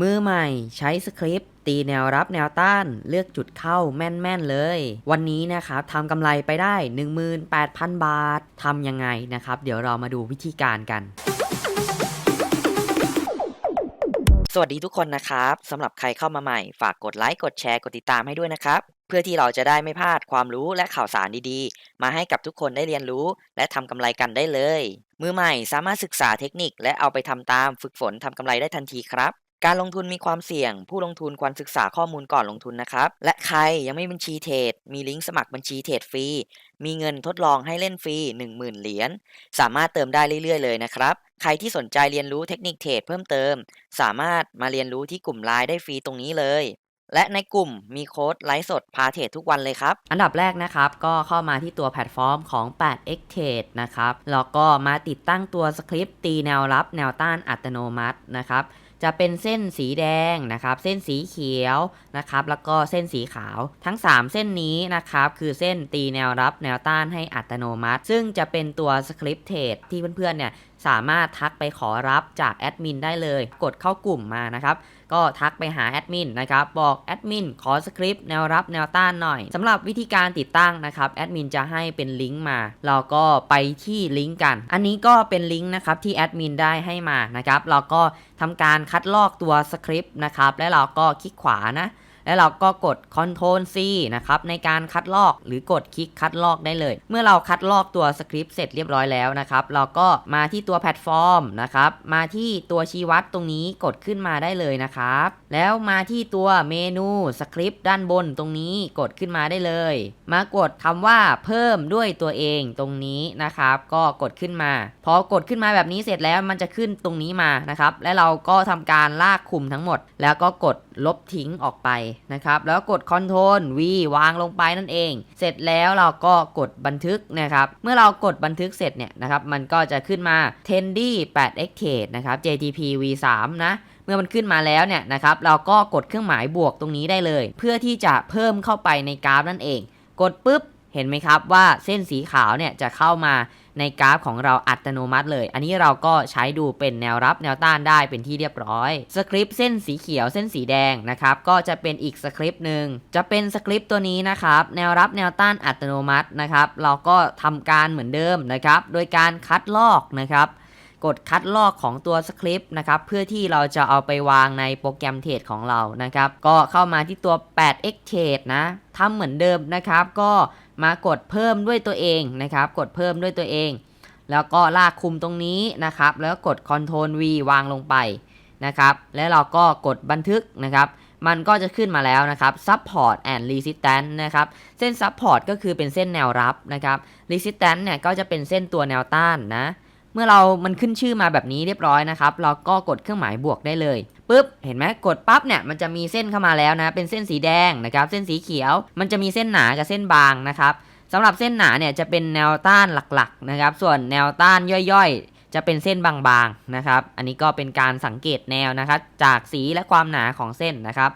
มือใหม่ใช้สคริปต์ตีแนวรับแนวต้านเลือกจุดเข้าแม่นๆเลย วันนี้นะครับทำกำไรไปได้ 18,000 บาททำยังไงนะครับ เดี๋ยวเรามาดูวิธีการกันสวัสดีทุกคนนะครับสำหรับใครเข้ามาใหม่ ฝากกดไลค์กดแชร์กดติดตามให้ด้วยนะครับ เพื่อที่เราจะได้ไม่พลาดความรู้และข่าวสารดีๆ มาให้กับทุกคนได้เรียนรู้ และทำกำไรกันได้เลย มือใหม่สามารถศึกษาเทคนิคและเอาไปทำตามฝึกฝนทำกำไรได้ทันทีครับ การลงทุนมีความเสี่ยง ผู้ลงทุนควรศึกษาข้อมูลก่อนลงทุนนะครับ และใครยังไม่มีบัญชีเทรด มีลิงก์สมัครบัญชีเทรดฟรี มีเงินทดลองให้เล่นฟรี 10,000 เหรียญ สามารถเติมได้เรื่อยๆ เลยนะครับ ใครที่สนใจเรียนรู้เทคนิคเทรดเพิ่มเติม สามารถมาเรียนรู้ที่กลุ่มไลน์ได้ฟรีตรงนี้เลย และในกลุ่มมีโค้ดไลฟ์สดพาเทรดทุกวันเลยครับ อันดับแรกนะครับ ก็เข้ามาที่ตัวแพลตฟอร์มของ 8x Trade นะครับ แล้วก็มาติดตั้งตัวสคริปต์ตีแนวรับแนวต้านอัตโนมัตินะครับ จะเป็นเส้นสีแดงนะครับ เส้นสีเขียวนะครับ แล้วก็เส้นสีขาว ทั้ง 3 เส้นนี้นะครับ คือเส้นตีแนวรับแนวต้านให้อัตโนมัติ ซึ่งจะเป็นตัวสคริปต์เทรดที่เพื่อนๆเนี่ยสามารถทักไปขอรับจากแอดมินได้เลย กดเข้ากลุ่มมานะครับ ก็ทักไปหาแอดมินนะครับบอกแอดมินขอสคริปต์แนวรับแนวต้านหน่อยสำหรับวิธีการติดตั้งนะครับแอดมินจะให้เป็นลิงก์มาเราก็ไปที่ลิงก์กัน อันนี้ก็เป็นลิงก์นะครับที่แอดมินได้ให้มานะครับเราก็ทำการคัดลอกตัวสคริปต์นะครับและเราก็คลิกขวานะ แล้วเราก็กด Ctrl C นะครับในการคัดลอกหรือกดคลิกคัดลอกได้เลย เมื่อเราคัดลอกตัวสคริปต์เสร็จเรียบร้อยแล้วนะครับเราก็มาที่ตัวแพลตฟอร์มนะครับมาที่ตัวชี้วัดตรงนี้กดขึ้นมาได้เลยนะครับแล้วมาที่ตัวเมนูสคริปต์ด้านบนตรงนี้กดขึ้นมาได้เลย มากดคำว่าเพิ่มด้วยตัวเองตรงนี้นะครับ ก็กดขึ้นมา พอกดขึ้นมาแบบนี้เสร็จแล้วมันจะขึ้นตรงนี้มานะครับ และเราก็ทำการลากคุมทั้งหมด แล้วก็กดลบทิ้งออกไปนะครับ แล้วกด Ctrl V วางลงไปนั่นเอง เสร็จแล้วเราก็กดบันทึกนะครับ เมื่อเรากดบันทึกเสร็จเนี่ยนะครับ มันก็จะขึ้นมา Tendy 8 x t a d e นะครับ JTP V3 นะเมื่อมันขึ้นมาแล้วเนี่ยนะครับ เราก็กดเครื่องหมายบวกตรงนี้ได้เลย เพื่อที่จะเพิ่มเข้าไปในกราฟนั่นเอง กดปุ๊บ เห็นไหมครับว่าเส้นสีขาวเนี่ยจะเข้ามาในกราฟของเราอัตโนมัติเลย อันนี้เราก็ใช้ดูเป็นแนวรับแนวต้านได้เป็นที่เรียบร้อย สคริปต์เส้นสีเขียวเส้นสีแดงนะครับ ก็จะเป็นอีกสคริปต์หนึ่ง จะเป็นสคริปต์ตัวนี้นะครับ แนวรับแนวต้านอัตโนมัตินะครับ เราก็ทำการเหมือนเดิมนะครับ โดยการคัดลอกนะครับ กดคัดลอกของตัวสคริปต์นะครับ เพื่อที่เราจะเอาไปวางในโปรแกรมเทรดของเรานะครับ ก็เข้ามาที่ตัว 8x Trade นะทำเหมือนเดิมนะครับ ก็ มากดเพิ่มด้วยตัวเองนะครับ กดเพิ่มด้วยตัวเอง แล้วก็ลากคุมตรงนี้นะครับ แล้วกด Ctrl V วางลงไปนะครับ แล้วเราก็กดบันทึกนะครับ มันก็จะขึ้นมาแล้วนะครับ Support and Resistance นะครับ เส้น Support ก็คือเป็นเส้นแนวรับนะครับ Resistance เนี่ยก็จะเป็นเส้นตัวแนวต้านนะ เมื่อเรามันขึ้นชื่อมาแบบนี้เรียบร้อยนะครับ เราก็กดเครื่องหมายบวกได้เลยปุ๊บเห็นไหมกดปั๊บเนี่ยมันจะมีเส้นเข้ามาแล้วนะ เป็นเส้นสีแดงนะครับ เส้นสีเขียว มันจะมีเส้นหนากับเส้นบางนะครับสำหรับเส้นหนาเนี่ยจะเป็นแนวต้านหลักๆนะครับ ส่วนแนวต้านย่อยๆ จะเป็นเส้นบางๆนะครับ อันนี้ก็เป็นการสังเกตแนวนะครับ จากสีและความหนาของเส้นนะครับ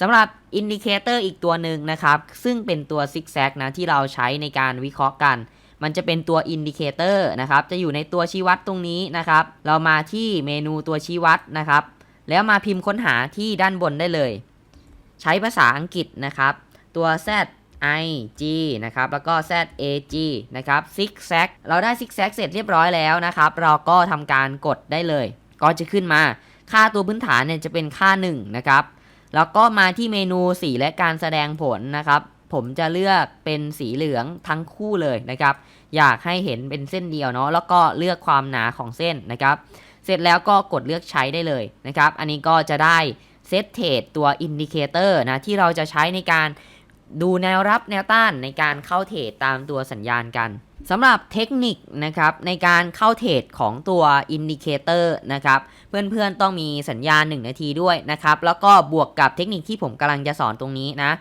สำหรับอินดิเคเตอร์อีกตัวหนึ่งนะครับ ซึ่งเป็นตัวซิกแซกนะที่เราใช้ในการวิเคราะห์กัน มันจะเป็นตัวอินดิเคเตอร์นะครับ จะอยู่ในตัวชี้วัดตรงนี้นะครับ เรามาที่เมนูตัวชี้วัดนะครับ แล้วมาพิมพ์ค้นหาที่ด้านบนได้เลย ใช้ภาษาอังกฤษนะครับ ตัว Z I G นะครับ แล้วก็ Z A G นะครับ Zig Zag เราได้ Zig Zag เสร็จเรียบร้อยแล้วนะครับ เราก็ทำการกดได้เลย ก็จะขึ้นมา ค่าตัวพื้นฐานเนี่ยจะเป็นค่า 1 นะครับ แล้วก็มาที่เมนูสีและการแสดงผลนะครับ ผมจะเลือกเป็นสีเหลืองทั้งคู่เลยนะครับ อยากให้เห็นเป็นเส้นเดียวเนาะแล้วก็เลือกความหนาของเส้นนะครับ เสร็จแล้วก็กดเลือกใช้ได้เลยนะครับ อันนี้ก็จะได้เซตเทรดตัวอินดิเคเตอร์นะที่เราจะใช้ในการดูแนวรับแนวต้านในการเข้าเทรดตามตัวสัญญาณกันสำหรับเทคนิคนะครับในการเข้าเทรดของตัวอินดิเคเตอร์นะครับเพื่อนๆต้องมีสัญญาณ 1 นาทีด้วยนะครับ แล้วก็บวกกับเทคนิคที่ผมกำลังจะสอนตรงนี้นะ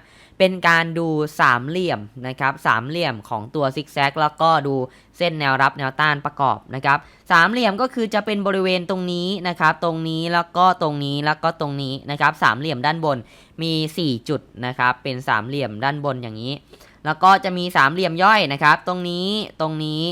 เป็นการดูสามเหลี่ยมนะครับสามเหลี่ยมของตัวซิกแซกแล้วก็ดูเส้นแนวรับแนวต้านประกอบนะครับสามเหลี่ยมก็คือจะเป็นบริเวณตรงนี้นะครับตรงนี้แล้วก็ตรงนี้แล้วก็ตรงนี้นะครับสามเหลี่ยมด้านบนมี 4 จุดนะครับเป็นสามเหลี่ยมด้านบนอย่างนี้ แล้วก็จะมีสามเหลี่ยมย่อยนะครับ ตรงนี้ตรงนี้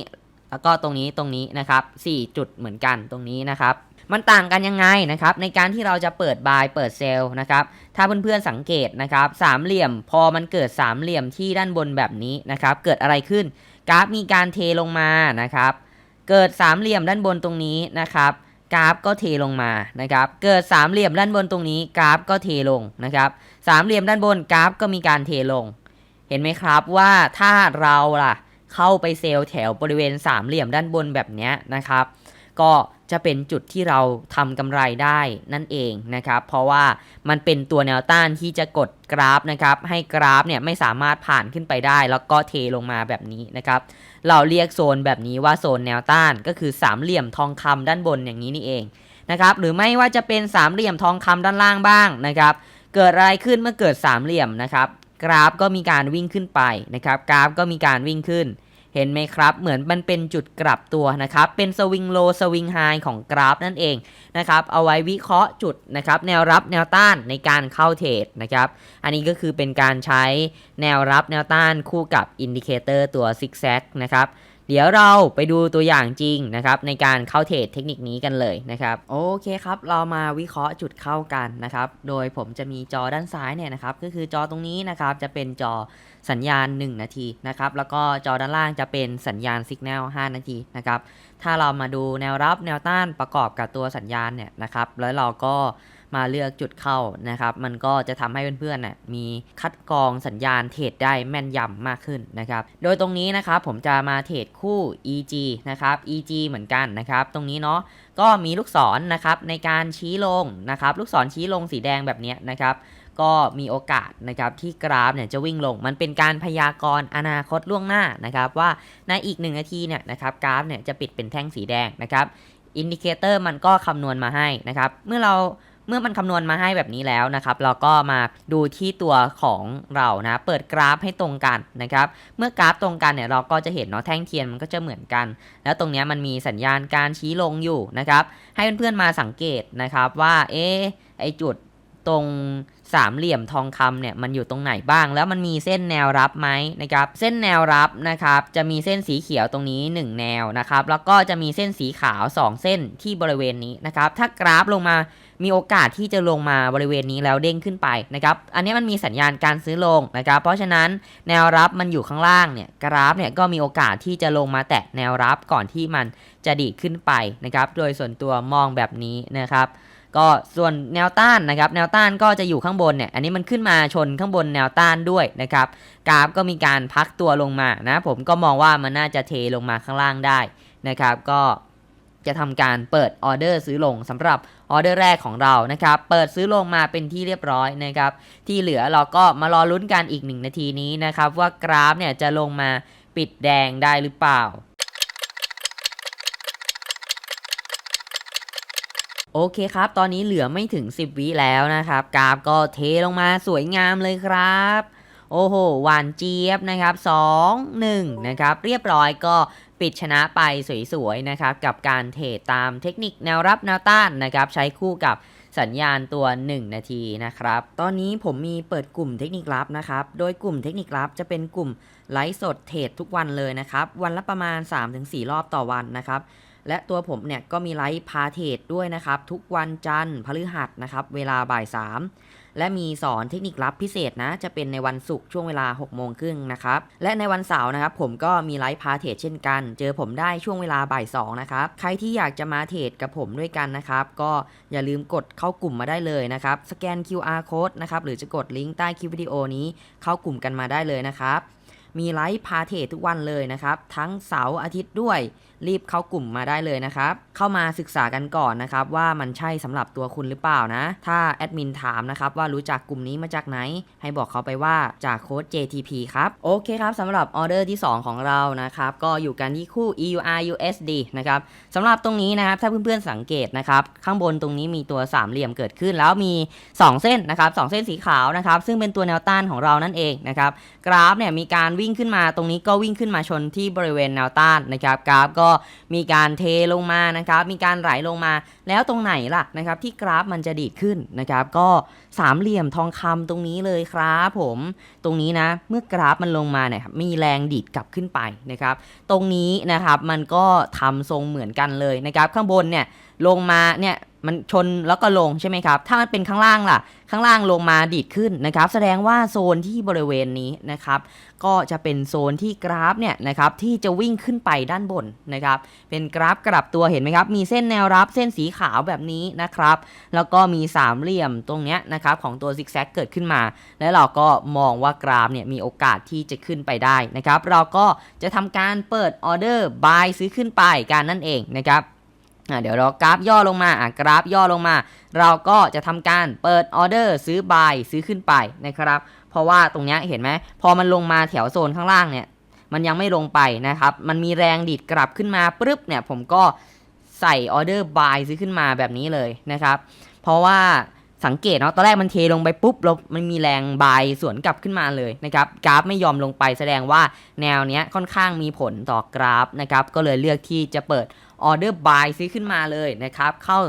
แล้วก็ตรงนี้ตรงนี้นะครับ4จุดเหมือนกันตรงนี้นะครับ มันต่างกันยังไงนะครับในการที่เราจะเปิดบายเปิดเซลนะครับถ้าเพื่อนๆสังเกตนะครับสามเหลี่ยมพอมันเกิดสามเหลี่ยมที่ด้านบนแบบนี้นะครับเกิดอะไรขึ้น กราฟมีการเทลงมานะครับเกิดสามเหลี่ยมด้านบนตรงนี้นะครับกราฟก็เทลงมานะครับ เกิดสามเหลี่ยมด้านบนตรงนี้กราฟก็เทลงนะครับสามเหลี่ยมด้านบนกราฟก็มีการเทลง เห็นไหมครับว่าถ้าเราล่ะเข้าไปเซลล์แถวบริเวณสามเหลี่ยมด้านบนแบบนี้นะครับ ก็ จะเป็นจุดที่เราทำกำไรได้นั่นเองนะครับ เพราะว่ามันเป็นตัวแนวต้านที่จะกดกราฟนะครับ ให้กราฟเนี่ยไม่สามารถผ่านขึ้นไปได้ แล้วก็เทลงมาแบบนี้นะครับ เราเรียกโซนแบบนี้ว่าโซนแนวต้านก็คือสามเหลี่ยมทองคำด้านบนอย่างนี้นี่เองนะครับ หรือไม่ว่าจะเป็นสามเหลี่ยมทองคำด้านล่างบ้างนะครับ เกิดอะไรขึ้นเมื่อเกิดสามเหลี่ยมนะครับ กราฟก็มีการวิ่งขึ้นไปนะครับ กราฟก็มีการวิ่งขึ้น เห็นไหมครับ เหมือนมันเป็นจุดกลับตัวนะครับ เป็นสวิงโลสวิงไฮของกราฟนั่นเองนะครับ เอาไว้วิเคราะห์จุดนะครับ แนวรับแนวต้านในการเข้าเทรดนะครับ อันนี้ก็คือเป็นการใช้แนวรับแนวต้านคู่กับอินดิเคเตอร์ตัวซิกแซกนะครับ เดี๋ยวเราไปดูตัวอย่างจริงนะครับในการเข้าเทรดเทคนิคนี้กันเลยนะครับโอเคครับ เรามาวิเคราะห์จุดเข้ากันนะครับ โดยผมจะมีจอด้านซ้ายเนี่ยนะครับก็คือจอตรงนี้นะครับจะเป็นจอสัญญาณ 1 นาทีนะครับแล้วก็จอด้านล่างจะเป็นสัญญาณสัญญาณ 5 นาทีนะครับถ้าเรามาดูแนวรับแนวต้านประกอบกับตัวสัญญาณเนี่ยนะครับแล้วเราก็ มาเลือกจุดเข้านะครับ มันก็จะทำให้เพื่อนๆน่ะมีคัดกรองสัญญาณเทรดได้แม่นยำมากขึ้นนะครับ โดยตรงนี้นะครับผมจะมาเทรดคู่ EG นะครับ EG เหมือนกันนะครับ ตรงนี้เนาะก็มีลูกศรนะครับในการชี้ลงนะครับ ลูกศรชี้ลงสีแดงแบบนี้นะครับก็มีโอกาสนะครับที่กราฟเนี่ยจะวิ่งลง มันเป็นการพยากรณ์อนาคตล่วงหน้านะครับว่าในอีก 1 นาทีเนี่ยนะครับกราฟเนี่ยจะปิดเป็นแท่งสีแดงนะครับอินดิเคเตอร์มันก็คำนวณมาให้นะครับเมื่อเรา เมื่อมันคำนวณมาให้แบบนี้แล้วนะครับ เราก็มาดูที่ตัวของเรานะ เปิดกราฟให้ตรงกันนะครับ เมื่อกราฟตรงกันเนี่ยเราก็จะเห็นเนาะแท่งเทียนมันก็จะเหมือนกัน แล้วตรงนี้มันมีสัญญาณการชี้ลงอยู่นะครับ ให้เพื่อนๆมาสังเกตนะครับว่าเอ๊ไอจุดตรงสามเหลี่ยมทองคำเนี่ยมันอยู่ตรงไหนบ้าง แล้วมันมีเส้นแนวรับไหมนะครับ เส้นแนวรับนะครับจะมีเส้นสีเขียวตรงนี้ 1 แนวนะครับ แล้วก็จะมีเส้นสีขาว 2 เส้นที่บริเวณนี้นะครับ ถ้ากราฟลงมา มีโอกาสที่จะลงมาบริเวณนี้แล้วเด้งขึ้นไปนะครับ อันนี้มันมีสัญญาณการซื้อลงนะครับ เพราะฉะนั้นแนวรับมันอยู่ข้างล่างเนี่ยกราฟเนี่ยก็มีโอกาสที่จะลงมาแตะแนวรับก่อนที่มันจะดีขึ้นไปนะครับ โดยส่วนตัวมองแบบนี้นะครับก็ส่วนแนวต้านนะครับแนวต้านก็จะอยู่ข้างบนเนี่ยอันนี้มันขึ้นมาชนข้างบนแนวต้านด้วยนะครับกราฟก็มีการพักตัวลงมานะผมก็มองว่ามันน่าจะเทลงมาข้างล่างได้นะครับ ก็ จะทำการเปิดออเดอร์ซื้อลงสำหรับออเดอร์แรกของเรานะครับ เปิดซื้อลงมาเป็นที่เรียบร้อยนะครับ ที่เหลือเราก็มารอลุ้นกันอีกหนึ่งนาทีนี้นะครับ ว่ากราฟเนี่ยจะลงมาปิดแดงได้หรือเปล่าโอเคครับ ตอนนี้เหลือไม่ถึง 10 วิแล้วนะครับ กราฟก็เทลงมาสวยงามเลยครับ โอ้โห หวานเจี๊ยบนะครับ 2 1 นะครับ เรียบร้อยก็ ปิดชนะไปสวยๆนะครับกับการเทรดตามเทคนิคแนวรับแนวต้านนะครับใช้คู่กับสัญญาณตัว 1 นาทีนะครับ ตอนนี้ผมมีเปิดกลุ่มเทคนิคลับนะครับ โดยกลุ่มเทคนิคลับจะเป็นกลุ่มไลฟ์สดเทรดทุกวันเลยนะครับ วันละประมาณ 3-4 รอบต่อวันนะครับ และตัวผมเนี่ยก็มีไลฟ์พาเทรดด้วยนะครับ ทุกวันจันทร์พฤหัสนะครับ เวลาบ่าย 3 และมีสอนเทคนิคลับพิเศษนะ จะเป็นในวันศุกร์ช่วงเวลา6โมงครึ่งนะครับ และในวันเสาร์นะครับผมก็มีไลฟ์พาเทรดเช่นกัน เจอผมได้ช่วงเวลาบ่าย2นะครับ ใครที่อยากจะมาเทรดกับผมด้วยกันนะครับ ก็อย่าลืมกดเข้ากลุ่มมาได้เลยนะครับ สแกน QR code นะครับ หรือจะกดลิงก์ใต้คลิปวิดีโอนี้เข้ากลุ่มกันมาได้เลยนะครับ มีไลฟ์พาเทรดทุกวันเลยนะครับ ทั้งเสาร์อาทิตย์ด้วย รีบเข้ากลุ่มมาได้เลยนะครับ เข้ามาศึกษากันก่อนนะครับ ว่ามันใช่สำหรับตัวคุณหรือเปล่านะ ถ้าแอดมินถามนะครับว่ารู้จักกลุ่มนี้มาจากไหน ให้บอกเขาไปว่าจากโค้ด JTP ครับ โอเคครับสำหรับออเดอร์ที่ 2 ของเรานะครับ ก็อยู่กันที่คู่ EUR USD นะครับสำหรับตรงนี้นะครับถ้าเพื่อนๆสังเกตนะครับ ข้างบนตรงนี้มีตัวสามเหลี่ยมเกิดขึ้น แล้วมี 2 เส้นนะครับสองเส้นสีขาวนะครับ ซึ่งเป็นตัวแนวต้านของเรานั่นเองนะครับกราฟเนี่ยมีการวิ่งขึ้นมาตรงนี้ก็วิ่งขึ้นมาชนที่บริเวณแนวต้านนะครับกราฟก็มีการเทลงมานะครับมีการไหลลงมา แล้วตรงไหนล่ะนะครับที่กราฟมันจะดีดขึ้นนะครับก็สามเหลี่ยมทองคำตรงนี้เลยครับผมตรงนี้นะเมื่อกราฟมันลงมาเนี่ยครับมีแรงดีดกลับขึ้นไปนะครับตรงนี้นะครับมันก็ทำทรงเหมือนกันเลยนะครับข้างบนเนี่ย ลงมาเนี่ยมันชนแล้วก็ลงใช่ไหมครับ ถ้ามันเป็นข้างล่างล่ะ ข้างล่างลงมาดีดขึ้นนะครับ แสดงว่าโซนที่บริเวณนี้นะครับ ก็จะเป็นโซนที่กราฟเนี่ยนะครับที่จะวิ่งขึ้นไปด้านบนนะครับ เป็นกราฟกลับตัวเห็นไหมครับ มีเส้นแนวรับเส้นสีขาวแบบนี้นะครับ แล้วก็มีสามเหลี่ยมตรงเนี้ยนะครับของตัวซิกแซกเกิดขึ้นมา แล้วเราก็มองว่ากราฟเนี่ยมีโอกาสที่จะขึ้นไปได้นะครับ เราก็จะทำการเปิดออเดอร์ buy ซื้อขึ้นไปการนั่นเองนะครับ เดี๋ยวเรากราฟย่อลงมาอะกราฟย่อลงมา เราก็จะทำการเปิดออเดอร์ซื้อ buy ซื้อขึ้นไปนะครับ เพราะว่าตรงนี้เห็นไหมพอมันลงมาแถวโซนข้างล่างเนี่ย มันยังไม่ลงไปนะครับ มันมีแรงดีดกลับขึ้นมาปึ๊บเนี่ยผมก็ใส่ออเดอร์ buy ซื้อขึ้นมาแบบนี้เลยนะครับ เพราะว่าสังเกตเนาะตอนแรกมันเทลงไปปุ๊บแล้วมันมีแรงบายสวนกลับขึ้นมาเลยนะครับกราฟไม่ยอมลงไปแสดงว่าแนวเนี้ยค่อนข้างมีผลต่อกราฟนะครับก็เลยเลือกที่จะเปิด ออเดอร์บายซื้อขึ้นมาเลยนะครับ เข้า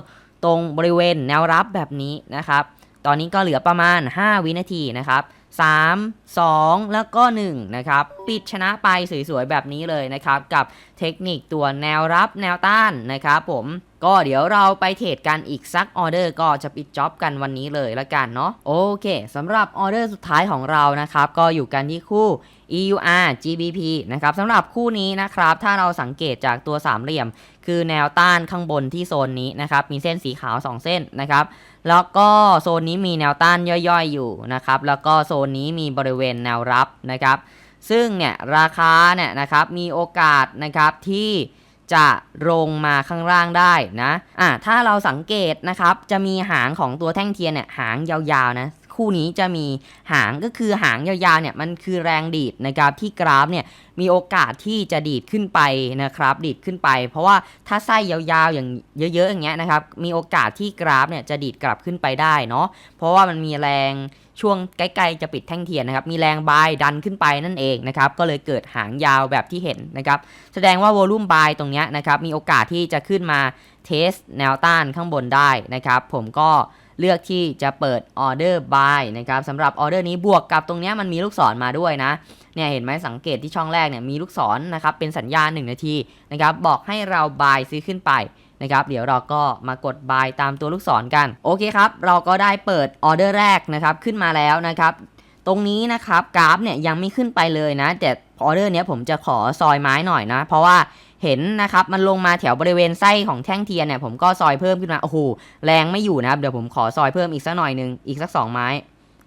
ตรงบริเวณแนวรับแบบนี้นะครับ ตอนนี้ก็เหลือประมาณ 5 วินาทีนะครับ3 2 แล้วก็ 1 นะครับ ปิดชนะไปสวยๆ แบบนี้เลยนะครับ กับเทคนิคตัวแนวรับแนวต้านนะครับผมก็เดี๋ยวเราไปเทรดกันอีกสักออเดอร์ก็จะปิดจ็อบกันวันนี้เลยละกันเนาะโอเคสำหรับออเดอร์สุดท้ายของเรานะครับ ก็อยู่กันที่คู่ EUR GBP นะครับสำหรับคู่นี้นะครับ ถ้าเราสังเกตจากตัวสามเหลี่ยม คือแนวต้านข้างบนที่โซนนี้นะครับ มีเส้นสีขาว 2 เส้นนะครับ แล้วก็โซนนี้มีแนวต้านย่อยๆอยู่นะครับ แล้วก็โซนนี้มีบริเวณแนวรับนะครับ ซึ่งเนี่ยราคาเนี่ยนะครับมีโอกาสนะครับที่จะลงมาข้างล่างได้นะ อะถ้าเราสังเกตนะครับ จะมีหางของตัวแท่งเทียนเนี่ยหางยาวๆนะ คู่นี้จะมีหางก็คือหางยาวๆเนี่ยมันคือแรงดีดนะครับที่กราฟเนี่ยมีโอกาสที่จะดีดขึ้นไปนะครับ ดีดขึ้นไป เพราะว่าถ้าไส้ยาวๆอย่างเยอะๆอย่างเงี้ยนะครับมีโอกาสที่กราฟเนี่ยจะดีดกลับขึ้นไปได้เนาะเพราะว่ามันมีแรงช่วงใกล้ๆจะปิดแท่งเทียนนะครับ มีแรงบายดันขึ้นไปนั่นเองนะครับ ก็เลยเกิดหางยาวแบบที่เห็นนะครับ แสดงว่าวอลุ่มบายตรงเนี้ยนะครับ มีโอกาสที่จะขึ้นมาเทสแนวต้านข้างบนได้นะครับ ผมก็ เลือกที่จะเปิดออเดอร์บายนะครับสำหรับออเดอร์นี้บวกกับตรงนี้มันมีลูกศรมาด้วยนะเนี่ยเห็นไหมสังเกตที่ช่องแรกเนี่ยมีลูกศรนะครับเป็นสัญญาณ 1 นาทีนะครับบอกให้เราบายซื้อขึ้นไปนะครับเดี๋ยวเราก็มากดบายตามตัวลูกศรกัน โอเคครับ เราก็ได้เปิดออเดอร์แรกนะครับขึ้นมาแล้วนะครับตรงนี้นะครับกราฟเนี่ยยังไม่ขึ้นไปเลยนะแต่ออเดอร์เนี้ยผมจะขอซอยไม้หน่อยนะ เพราะว่า เห็นนะครับมันลงมาแถวบริเวณไส้ของแท่งเทียนเนี่ยผมก็ซอยเพิ่มขึ้นมาโอ้โหแรงไม่อยู่นะครับเดี๋ยวผมขอซอยเพิ่มอีกสักหน่อยหนึงอีกสัก 2 ไม้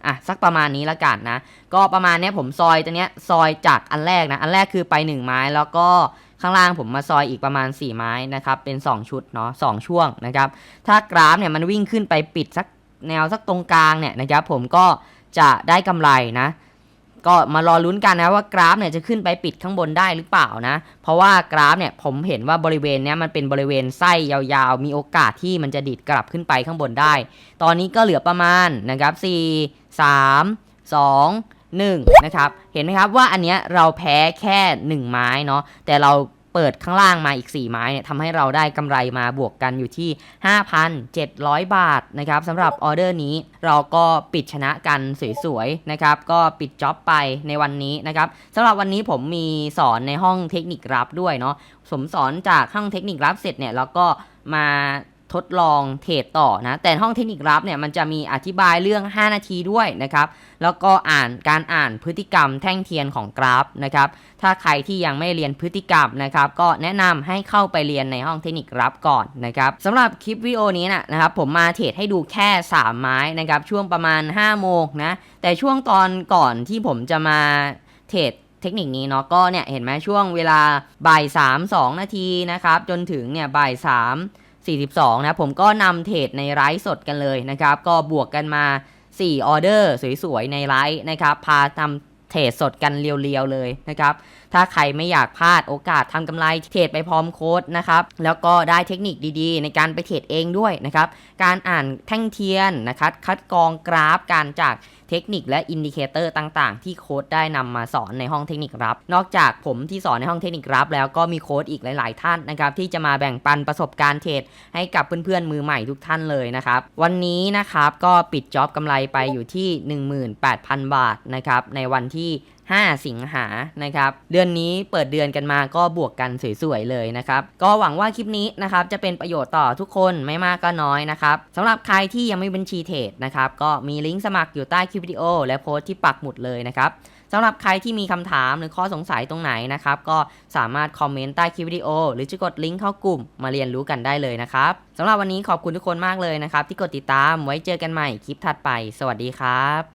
อะสักประมาณนี้ละกันนะก็ประมาณนี้ผมซอยตัวเนี้ยซอยจากอันแรกนะอันแรกคือไป 1 ไม้แล้วก็ข้างล่างผมมาซอยอีกประมาณ 4 ไม้นะครับเป็น 2 ชุดเนาะสองช่วงนะครับถ้ากราฟเนี่ยมันวิ่งขึ้นไปปิดสักแนวสักตรงกลางเนี่ยนะครับผมก็จะได้กำไรนะ ก็มารอลุ้นกันนะว่ากราฟเนี่ยจะขึ้นไปปิดข้างบนได้หรือเปล่านะ เพราะว่ากราฟเนี่ยผมเห็นว่าบริเวณเนี้ยมันเป็นบริเวณไส้ยาวๆ มีโอกาสที่มันจะดิดกลับขึ้นไปข้างบนได้ ตอนนี้ก็เหลือประมาณนะครับ4 3 2 1นะครับ เห็นไหมครับว่าอันเนี้ยเราแพ้แค่ 1 ไม้เนาะแต่เรา เปิดข้างล่างมาอีก 4 ไม้เนี่ยทำให้เราได้กำไรมาบวกกันอยู่ที่ 5,700 บาทนะครับสำหรับออเดอร์นี้เราก็ปิดชนะกันสวยๆนะครับก็ปิดจ็อบไปในวันนี้นะครับสำหรับวันนี้ผมมีสอนในห้องเทคนิครับด้วยเนาะผมสอนจากห้องเทคนิครับเสร็จเนี่ยแล้วก็มา ทดลองเทรดต่อนะ แต่ห้องเทคนิครับเนี่ยมันจะมีอธิบายเรื่อง 5 นาทีด้วยนะครับ แล้วก็อ่านการอ่านพฤติกรรมแท่งเทียนของกราฟนะครับ ถ้าใครที่ยังไม่เรียนพฤติกรรมนะครับ ก็แนะนำให้เข้าไปเรียนในห้องเทคนิครับก่อนนะครับสำหรับคลิปวิดีโอนี้นะนะครับ ผมมาเทรดให้ดูแค่ 3 ไม้นะครับ ช่วงประมาณ 5 โมงนะ แต่ช่วงตอนก่อนที่ผมจะมาเทรดเทคนิคนี้เนาะก็เนี่ยเห็นไหมช่วงเวลาบ่าย3 2นาทีนะครับ จนถึงเนี่ยบ่าย3 42 นะผมก็นำเทรดในไลฟ์สดกันเลยนะครับ ก็บวกกันมา 4 ออเดอร์สวยๆ ในไลฟ์นะครับ พาทำเทรดสดกันเรียวๆ เลยนะครับ ถ้าใครไม่อยากพลาดโอกาสทำกำไรเทรดไปพร้อมโค้ดนะครับ แล้วก็ได้เทคนิคดีๆ ในการไปเทรดเองด้วยนะครับ การอ่านแท่งเทียนนะครับ คัดกรองกราฟการจาก เทคนิคและอินดิเคเตอร์ต่างๆ ที่โค้ดได้นำมาสอนในห้องเทคนิครับ นอกจากผมที่สอนในห้องเทคนิครับ แล้วก็มีโค้ดอีกหลาย ๆ ท่านนะครับที่จะมาแบ่งปันประสบการณ์เทรดให้กับเพื่อนๆมือใหม่ทุกท่านเลยนะครับ วันนี้นะครับก็ปิดจ็อบกำไรไปอยู่ที่ 18,000 บาทนะครับในวันที่ 5 สิงหานะครับ เดือนนี้เปิดเดือนกันมาก็บวกกันสวยๆเลยนะครับ ก็หวังว่าคลิปนี้นะครับจะเป็นประโยชน์ต่อทุกคนไม่มากก็น้อยนะครับสำหรับใครที่ยังไม่บัญชีเทรดนะครับ ก็มีลิงก์สมัครอยู่ใต้คลิปวิดีโอ และโพสต์ที่ปักหมุดเลยนะครับสำหรับใครที่มีคำถามหรือข้อสงสัยตรงไหนนะครับ ก็สามารถคอมเมนต์ใต้คลิปวิดีโอ หรือจะกดลิงก์เข้ากลุ่มมาเรียนรู้กันได้เลยนะครับสำหรับวันนี้ขอบคุณทุกคนมากเลยนะครับ ที่กดติดตามไว้เจอกันใหม่คลิปถัดไป สวัสดีครับ